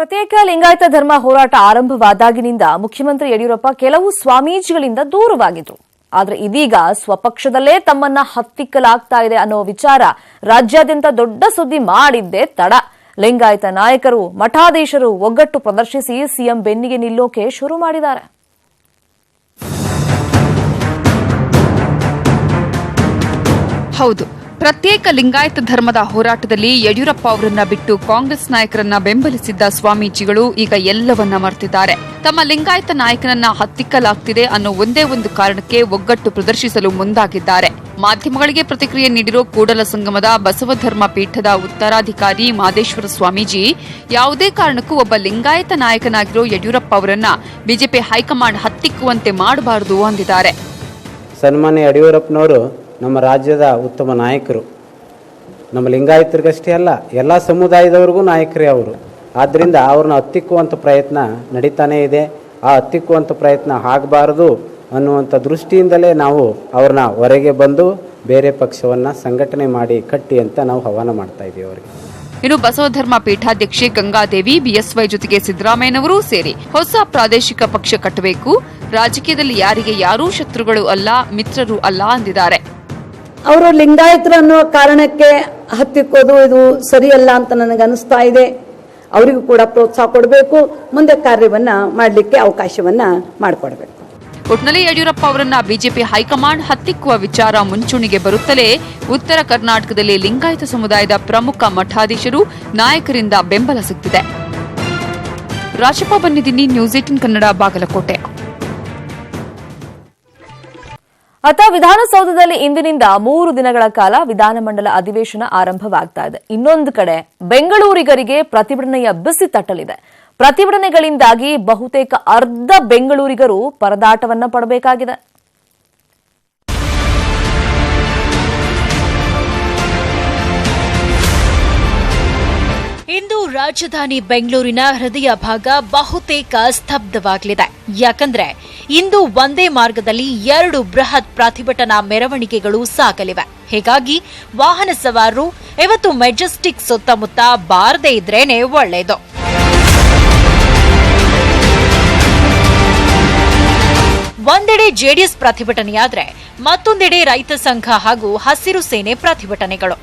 ಪ್ರತ್ಯೇಕ ಲಿಂಗಾಯತ ಧರ್ಮ ಹೋರಾಟ ಆರಂಭವಾದಾಗಿನಿಂದ ಮುಖ್ಯಮಂತ್ರಿ ಯಡಿಯೂರಪ್ಪ ಕೆಲವು ಸ್ವಾಮೀಜಿಗಳಿಂದ ದೂರವಾಗಿದ್ರು. ಆದರೆ ಇದೀಗ ಸ್ವಪಕ್ಷದಲ್ಲೇ ತಮ್ಮನ್ನ ಹತ್ತಿಕ್ಕಲಾಗ್ತಾ ಇದೆ ಅನ್ನೋ ವಿಚಾರ ರಾಜ್ಯಾದ್ಯಂತ ದೊಡ್ಡ ಸುದ್ದಿ ಮಾಡಿದ್ದೇ ತಡ. ಲಿಂಗಾಯತ ನಾಯಕರು, ಮಠಾಧೀಶರು ಒಗ್ಗಟ್ಟು ಪ್ರದರ್ಶಿಸಿ ಸಿಎಂ ಬೆನ್ನಿಗೆ ನಿಲ್ಲೋಕೆ ಶುರು ಮಾಡಿದ್ದಾರೆ. ಹೌದು. ಪ್ರತ್ಯೇಕ ಲಿಂಗಾಯತ ಧರ್ಮದ ಹೋರಾಟದಲ್ಲಿ ಯಡಿಯೂರಪ್ಪ ಅವರನ್ನ ಬಿಟ್ಟು ಕಾಂಗ್ರೆಸ್ ನಾಯಕರನ್ನ ಬೆಂಬಲಿಸಿದ್ದ ಸ್ವಾಮೀಜಿಗಳು ಈಗ ಎಲ್ಲವನ್ನ ಮರೆತಿದ್ದಾರೆ. ತಮ್ಮ ಲಿಂಗಾಯತ ನಾಯಕನನ್ನ ಹತ್ತಿಕ್ಕಲಾಗ್ತಿದೆ ಅನ್ನೋ ಒಂದೇ ಒಂದು ಕಾರಣಕ್ಕೆ ಒಗ್ಗಟ್ಟು ಪ್ರದರ್ಶಿಸಲು ಮುಂದಾಗಿದ್ದಾರೆ. ಮಾಧ್ಯಮಗಳಿಗೆ ಪ್ರತಿಕ್ರಿಯೆ ನೀಡಿರೋ ಕೂಡಲ ಸಂಗಮದ ಬಸವಧರ್ಮ ಪೀಠದ ಉತ್ತರಾಧಿಕಾರಿ ಮಾದೇಶ್ವರ ಸ್ವಾಮೀಜಿ, ಯಾವುದೇ ಕಾರಣಕ್ಕೂ ಒಬ್ಬ ಲಿಂಗಾಯತ ನಾಯಕನಾಗಿರೋ ಯಡಿಯೂರಪ್ಪ ಅವರನ್ನ ಬಿಜೆಪಿ ಹೈಕಮಾಂಡ್ ಹತ್ತಿಕ್ಕುವಂತೆ ಮಾಡಬಾರದು ಅಂದಿದ್ದಾರೆ. ನಮ್ಮ ರಾಜ್ಯದ ಉತ್ತಮ ನಾಯಕರು. ನಮ್ಮ ಲಿಂಗಾಯತರಿಗಷ್ಟೇ ಅಲ್ಲ, ಎಲ್ಲ ಸಮುದಾಯದವ್ರಿಗೂ ನಾಯಕರೇ ಅವರು. ಆದ್ದರಿಂದ ಅವ್ರನ್ನ ಹತ್ತಿಕ್ಕುವಂಥ ಪ್ರಯತ್ನ ನಡೀತಾನೇ ಇದೆ. ಆ ಹತ್ತಿಕ್ಕುವಂಥ ಪ್ರಯತ್ನ ಆಗಬಾರದು ಅನ್ನುವಂಥ ದೃಷ್ಟಿಯಿಂದಲೇ ನಾವು ಅವ್ರನ್ನ ಹೊರಗೆ ಬಂದು ಬೇರೆ ಪಕ್ಷವನ್ನು ಸಂಘಟನೆ ಮಾಡಿ ಕಟ್ಟಿ ಅಂತ ನಾವು ಹವಾನ ಮಾಡ್ತಾ ಇದ್ದೀವಿ ಅವರಿಗೆ. ಇನ್ನು ಬಸವಧರ್ಮ ಪೀಠಾಧ್ಯಕ್ಷೆ ಗಂಗಾದೇವಿ, ಬಿಎಸ್ವೈ ಜೊತೆಗೆ ಸಿದ್ದರಾಮಯ್ಯನವರೂ ಸೇರಿ ಹೊಸ ಪ್ರಾದೇಶಿಕ ಪಕ್ಷ ಕಟ್ಟಬೇಕು. ರಾಜಕೀಯದಲ್ಲಿ ಯಾರಿಗೆ ಯಾರೂ ಶತ್ರುಗಳು ಅಲ್ಲ, ಮಿತ್ರರು ಅಲ್ಲ ಅಂದಿದ್ದಾರೆ. ಅವರು ಲಿಂಗಾಯತರು ಅನ್ನೋ ಕಾರಣಕ್ಕೆ ಹತ್ತಿಕ್ಕೋದು ಇದು ಸರಿಯಲ್ಲ ಅಂತ ನನಗೆ ಅನಿಸ್ತಾ ಇದೆ. ಅವರಿಗೂ ಕೂಡ ಪ್ರೋತ್ಸಾಹ ಕೊಡಬೇಕು. ಮುಂದೆ ಕಾರ್ಯವನ್ನು ಮಾಡಲಿಕ್ಕೆ ಅವಕಾಶವನ್ನು ಮಾಡಿಕೊಡ್ಬೇಕು. ಒಟ್ನಲ್ಲಿ ಯಡಿಯೂರಪ್ಪ ಅವರನ್ನ ಬಿಜೆಪಿ ಹೈಕಮಾಂಡ್ ಹತ್ತಿಕ್ಕುವ ವಿಚಾರ ಮುಂಚೂಣಿಗೆ ಬರುತ್ತಲೇ ಉತ್ತರ ಕರ್ನಾಟಕದಲ್ಲಿ ಲಿಂಗಾಯತ ಸಮುದಾಯದ ಪ್ರಮುಖ ಮಠಾಧೀಶರು ನಾಯಕರಿಂದ ಬೆಂಬಲ ಸಿಗ್ತಿದೆ ರಾಜಪ್ಪ ಬನ್ನಿದಿನಿ ನ್ಯೂಸ್ ಏಟಿನ್ ಕನ್ನಡ, ಬಾಗಲಕೋಟೆ. ಅತ ವಿಧಾನಸೌಧದಲ್ಲಿ ಇಂದಿನಿಂದ ಮೂರು ದಿನಗಳ ಕಾಲ ವಿಧಾನಮಂಡಲ ಅಧಿವೇಶನ ಆರಂಭವಾಗ್ತಾ ಇದೆ. ಇನ್ನೊಂದು ಕಡೆ ಬೆಂಗಳೂರಿಗರಿಗೆ ಪ್ರತಿಭಟನೆಯ ಬಿಸಿ ತಟ್ಟಲಿದೆ. ಪ್ರತಿಭಟನೆಗಳಿಂದಾಗಿ ಬಹುತೇಕ ಅರ್ಧ ಬೆಂಗಳೂರಿಗರು ಪರದಾಟವನ್ನ ಪಡಬೇಕಾಗಿದೆ. ರಾಜಧಾನಿ ಬೆಂಗಳೂರಿನ ಹೃದಯ ಭಾಗ ಬಹುತೇಕ ಸ್ತಬ್ಧವಾಗಲಿದೆ. ಯಾಕಂದ್ರೆ ಇಂದು ಒಂದೇ ಮಾರ್ಗದಲ್ಲಿ ಎರಡು ಬೃಹತ್ ಪ್ರತಿಭಟನಾ ಮೆರವಣಿಗೆಗಳು ಸಾಗಲಿವೆ. ಹೀಗಾಗಿ ವಾಹನ ಸವಾರರು ಇವತ್ತು ಮೆಜೆಸ್ಟಿಕ್ ಸುತ್ತಮುತ್ತ ಬಾರದೇ ಇದ್ರೇನೆ ಒಳ್ಳೆಯದು ಒಂದೆಡೆ ಜೆಡಿಎಸ್ ಪ್ರತಿಭಟನೆಯಾದ್ರೆ ಮತ್ತೊಂದೆಡೆ ರೈತ ಸಂಘ ಹಾಗೂ ಹಸಿರು ಸೇನೆ ಪ್ರತಿಭಟನೆಗಳು.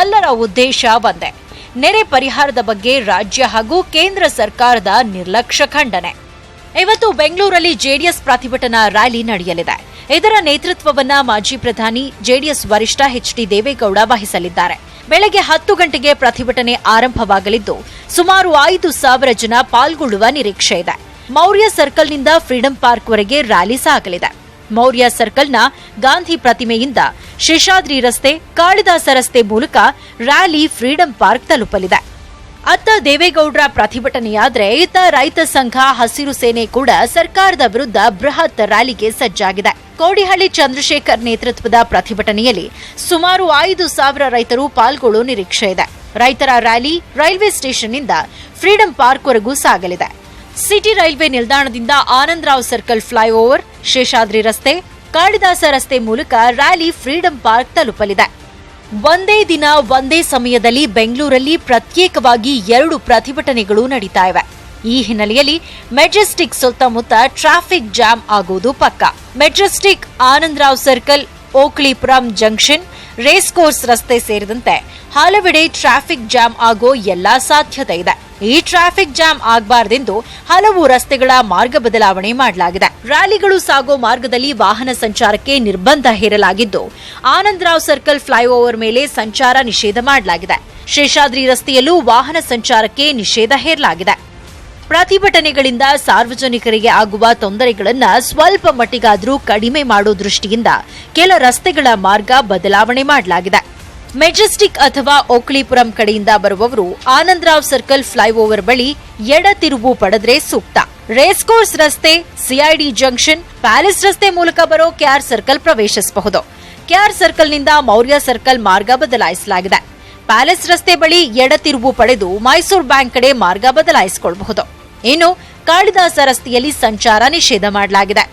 ಎಲ್ಲರ ಉದ್ದೇಶ ಒಂದೇ. ನೆರೆ ಪರಿಹಾರದ ಬಗ್ಗೆ ರಾಜ್ಯ ಹಾಗೂ ಕೇಂದ್ರ ಸರ್ಕಾರದ ನಿರ್ಲಕ್ಷ್ಯ ಖಂಡನೆ. ಇವತ್ತು ಬೆಂಗಳೂರಲ್ಲಿ ಜೆಡಿಎಸ್ ಪ್ರತಿಭಟನಾ ರ್ಯಾಲಿ ನಡೆಯಲಿದೆ. ಇದರ ನೇತೃತ್ವವನ್ನ ಮಾಜಿ ಪ್ರಧಾನಿ, ಜೆಡಿಎಸ್ ವರಿಷ್ಠ ಎಚ್ ಡಿ ದೇವೇಗೌಡ ವಹಿಸಲಿದ್ದಾರೆ. ಬೆಳಗ್ಗೆ ಹತ್ತು ಗಂಟೆಗೆ ಪ್ರತಿಭಟನೆ ಆರಂಭವಾಗಲಿದ್ದು, ಸುಮಾರು ಐದು ಸಾವಿರ ಜನ ಪಾಲ್ಗೊಳ್ಳುವ ನಿರೀಕ್ಷೆ ಇದೆ. ಮೌರ್ಯ ಸರ್ಕಲ್ನಿಂದ ಫ್ರೀಡಂ ಪಾರ್ಕ್ವರೆಗೆ ರ್ಯಾಲಿ ಸಾಗಲಿದೆ. ಮೌರ್ಯ ಸರ್ಕಲ್ನ ಗಾಂಧಿ ಪ್ರತಿಮೆಯಿಂದ ಶೇಷಾದ್ರಿ ರಸ್ತೆ, ಕಾಳಿದಾಸ ರಸ್ತೆ ಮೂಲಕ ರ್ಯಾಲಿ ಫ್ರೀಡಂ ಪಾರ್ಕ್ ತಲುಪಲಿದೆ. ಅತ್ತ ದೇವೇಗೌಡರ ಪ್ರತಿಭಟನೆಯಾದರೆ ಇತ್ತ ರೈತ ಸಂಘ, ಹಸಿರು ಸೇನೆ ಕೂಡ ಸರ್ಕಾರದ ವಿರುದ್ಧ ಬೃಹತ್ ರ್ಯಾಲಿಗೆ ಸಜ್ಜಾಗಿದೆ. ಕೋಡಿಹಳ್ಳಿ ಚಂದ್ರಶೇಖರ್ ನೇತೃತ್ವದ ಪ್ರತಿಭಟನೆಯಲ್ಲಿ ಸುಮಾರು ಐದು ಸಾವಿರ ರೈತರು ಪಾಲ್ಗೊಳ್ಳೋ ನಿರೀಕ್ಷೆ ಇದೆ. ರೈತರ ರ್ಯಾಲಿ ರೈಲ್ವೆ ಸ್ಟೇಷನ್ನಿಂದ ಫ್ರೀಡಂ ಪಾರ್ಕ್ವರೆಗೂ ಸಾಗಲಿದೆ. ಸಿಟಿ ರೈಲ್ವೆ ನಿಲ್ದಾಣದಿಂದ ಆನಂದರಾವ್ ಸರ್ಕಲ್ ಫ್ಲೈಓವರ್, ಶೇಷಾದ್ರಿ ರಸ್ತೆ, ಕಾಳಿದಾಸ ರಸ್ತೆ ಮೂಲಕ ರ್ಯಾಲಿ ಫ್ರೀಡಂ ಪಾರ್ಕ್ ತಲುಪಲಿದೆ. ಒಂದೇ ದಿನ, ಒಂದೇ ಸಮಯದಲ್ಲಿ ಬೆಂಗಳೂರಲ್ಲಿ ಪ್ರತ್ಯೇಕವಾಗಿ ಎರಡು ಪ್ರತಿಭಟನೆಗಳು ನಡೀತಾ ಇವೆ. ಈ ಹಿನ್ನೆಲೆಯಲ್ಲಿ ಮೆಜೆಸ್ಟಿಕ್ ಸುತ್ತಮುತ್ತ ಟ್ರಾಫಿಕ್ ಜಾಮ್ ಆಗುವುದು ಪಕ್ಕ. Majestic Anandrao circle, Okalipuram junction race course ರಸ್ತೆ ಸೇರಿದಂತೆ ಹಲವೆಡೆ ಟ್ರಾಫಿಕ್ ಜಾಮ್ ಆಗೋ ಎಲ್ಲಾ ಸಾಧ್ಯತೆ ಇದೆ. ಈ ಟ್ರಾಫಿಕ್ ಜಾಮ್ ಆಗಬಾರದೆಂದು ಹಲವು ರಸ್ತೆಗಳ ಮಾರ್ಗ ಬದಲಾವಣೆ ಮಾಡಲಾಗಿದೆ. ರ್ಯಾಲಿಗಳು ಸಾಗೋ ಮಾರ್ಗದಲ್ಲಿ ವಾಹನ ಸಂಚಾರಕ್ಕೆ ನಿರ್ಬಂಧ ಹೇರಲಾಗಿದ್ದು, ಆನಂದರಾವ್ ಸರ್ಕಲ್ ಫ್ಲೈಓವರ್ ಮೇಲೆ ಸಂಚಾರ ನಿಷೇಧ ಮಾಡಲಾಗಿದೆ. ಶೇಷಾದ್ರಿ ರಸ್ತೆಯಲ್ಲೂ ವಾಹನ ಸಂಚಾರಕ್ಕೆ ನಿಷೇಧ ಹೇರಲಾಗಿದೆ. ಪ್ರತಿಭಟನೆಗಳಿಂದ ಸಾರ್ವಜನಿಕರಿಗೆ ಆಗುವ ತೊಂದರೆಗಳನ್ನು ಸ್ವಲ್ಪ ಮಟ್ಟಿಗಾದರೂ ಕಡಿಮೆ ಮಾಡೋ ದೃಷ್ಟಿಯಿಂದ ಕೆಲ ರಸ್ತೆಗಳ ಮಾರ್ಗ ಬದಲಾವಣೆ ಮಾಡಲಾಗಿದೆ. ಮೆಜೆಸ್ಟಿಕ್ ಅಥವಾ ಓಕ್ಲಿಪುರಂ ಕಡೆಯಿಂದ ಬರುವವರು ಆನಂದರಾವ್ ಸರ್ಕಲ್ ಫ್ಲೈಓವರ್ ಬಳಿ ಎಡ ತಿರುವು ಪಡೆದ್ರೆ ಸೂಕ್ತ. ರೇಸ್ ಕೋರ್ಸ್ ರಸ್ತೆ ಸಿಐಡಿ ಜಂಕ್ಷನ್, ಪ್ಯಾಲೇಸ್ ರಸ್ತೆ ಮೂಲಕ ಬರೋ ಕೆಆರ್ ಸರ್ಕಲ್ ಪ್ರವೇಶಿಸಬಹುದು. ಕೆಆರ್ ಸರ್ಕಲ್ನಿಂದ ಮೌರ್ಯ ಸರ್ಕಲ್ ಮಾರ್ಗ ಬದಲಾಯಿಸಲಾಗಿದೆ. ಪ್ಯಾಲೇಸ್ ರಸ್ತೆ ಬಳಿ ಎಡ ತಿರುವು ಪಡೆದು ಮೈಸೂರು ಬ್ಯಾಂಕ್ ಕಡೆ ಮಾರ್ಗ ಬದಲಾಯಿಸಿಕೊಳ್ಳಬಹುದು. ಇನ್ನು ಕಾಳಿದಾಸ ರಸ್ತೆಯಲ್ಲಿ ಸಂಚಾರ ನಿಷೇಧ ಮಾಡಲಾಗಿದೆ.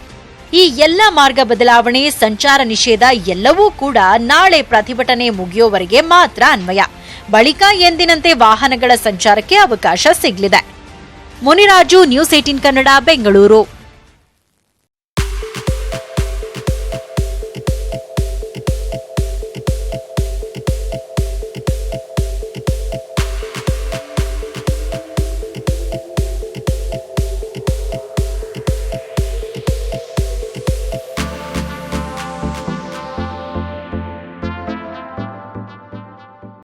ಈ ಎಲ್ಲ ಮಾರ್ಗ ಬದಲಾವಣೆ, ಸಂಚಾರ ನಿಷೇಧ ಎಲ್ಲವೂ ಕೂಡ ನಾಳೆ ಪ್ರತಿಭಟನೆ ಮುಗಿಯುವವರೆಗೆ ಮಾತ್ರ ಅನ್ವಯ. ಬಳಿಕ ಎಂದಿನಂತೆ ವಾಹನಗಳ ಸಂಚಾರಕ್ಕೆ ಅವಕಾಶ ಸಿಗಲಿದೆ. Muniraju, news eighteen Kannada, Bengaluru.